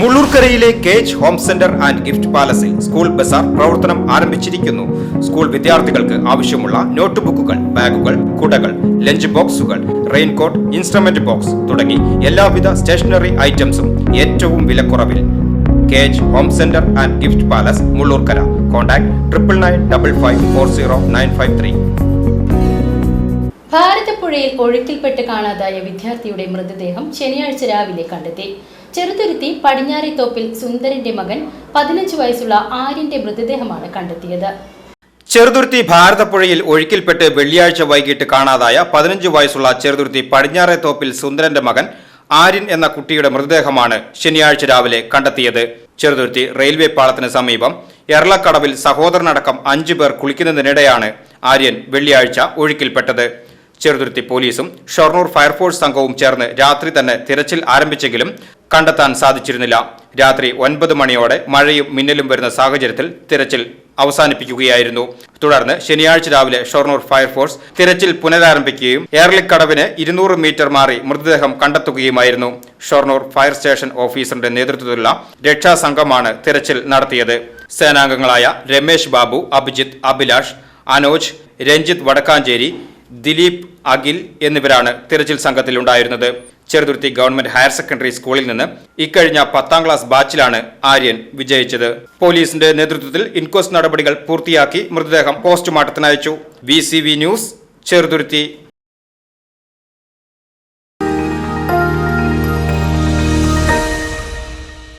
മുള്ളൂർക്കരയിലെ cage home centre and gift പാലസിൽ school ബസാർ പ്രവർത്തനം ആരംഭിച്ചിരിക്കുന്നു. സ്കൂൾ വിദ്യാർത്ഥികൾക്ക് ആവശ്യമുള്ള നോട്ട് ബുക്കുകൾ ബാഗുകൾ കുടകൾ ലഞ്ച് ബോക്സുകൾ റെയിൻകോട്ട് ഇൻസ്ട്രുമെന്റ് ബോക്സ് തുടങ്ങി എല്ലാവിധ സ്റ്റേഷനറി ഐറ്റംസും ഏറ്റവും വിലക്കുറവിൽ. Cage home centre and gift palace Mullurkara. Contact triple nine double five four zero nine five three. ഭാരതപ്പുഴയിൽ ഒഴുക്കിൽപ്പെട്ട് കാണാതായ വിദ്യാർത്ഥിയുടെ മൃതദേഹം ശനിയാഴ്ച രാവിലെ കണ്ടെത്തി. ചെറുതുരുത്തി പടിഞ്ഞാറിത്തോപ്പിൽ സുന്ദരന്റെ മകൻ പതിനഞ്ച് വയസ്സുള്ള ആര്യന്റെ മൃതദേഹമാണ് കണ്ടെത്തിയത്. ചെറുതുരുത്തി ഭാരതപ്പുഴയിൽ ഒഴുക്കിൽപ്പെട്ട് വെള്ളിയാഴ്ച വൈകിട്ട് കാണാതായ പതിനഞ്ച് വയസ്സുള്ള ചെറുതുരുത്തി പടിഞ്ഞാറേത്തോപ്പിൽ സുന്ദരന്റെ മകൻ ആര്യൻ എന്ന കുട്ടിയുടെ മൃതദേഹമാണ് ശനിയാഴ്ച രാവിലെ കണ്ടെത്തിയത്. ചെറുതുരുത്തി റെയിൽവേ പാളത്തിന് സമീപം എറളക്കടവിൽ സഹോദരനടക്കം അഞ്ചു പേർ കുളിക്കുന്നതിനിടെയാണ് ആര്യൻ വെള്ളിയാഴ്ച ഒഴുക്കിൽപ്പെട്ടത്. ചെറുതുരുത്തി പോലീസും ഷൊർണൂർ ഫയർഫോഴ്സ് സംഘവും ചേർന്ന് രാത്രി തന്നെ തിരച്ചിൽ ആരംഭിച്ചെങ്കിലും കണ്ടെത്താൻ സാധിച്ചിരുന്നില്ല. രാത്രി ഒൻപത് മണിയോടെ മഴയും മിന്നലും വരുന്ന സാഹചര്യത്തിൽ തിരച്ചിൽ അവസാനിപ്പിക്കുകയായിരുന്നു. തുടർന്ന് ശനിയാഴ്ച രാവിലെ ഷൊർണൂർ ഫയർഫോഴ്സ് തിരച്ചിൽ പുനരാരംഭിക്കുകയും ഏർലിക്കടവിന് ഇരുന്നൂറ് മീറ്റർ മാറി മൃതദേഹം കണ്ടെത്തുകയുമായിരുന്നു. ഷൊർണൂർ ഫയർ സ്റ്റേഷൻ ഓഫീസറിന്റെ നേതൃത്വത്തിലുള്ള രക്ഷാസംഘമാണ് തിരച്ചിൽ നടത്തിയത്. സേനാംഗങ്ങളായ രമേശ് ബാബു അഭിജിത്ത് അഭിലാഷ് അനോജ് രഞ്ജിത്ത് വടക്കാഞ്ചേരി ദിലീപ് അഖിൽ എന്നിവരാണ് തിരച്ചിൽ സംഘത്തിലുണ്ടായിരുന്നത്. ചെറുതുരുത്തി ഗവൺമെന്റ് ഹയർ സെക്കൻഡറി സ്കൂളിൽ നിന്ന് ഇക്കഴിഞ്ഞ പത്താം ക്ലാസ് ബാച്ചിലാണ് ആര്യൻ വിജയിച്ചത്. പോലീസിന്റെ നേതൃത്വത്തിൽ ഇൻക്വസ്റ്റ് നടപടികൾ പൂർത്തിയാക്കി മൃതദേഹം പോസ്റ്റ്മോർട്ടത്തിനയച്ചു വി ന്യൂസ് ചെറുതുരുത്തി.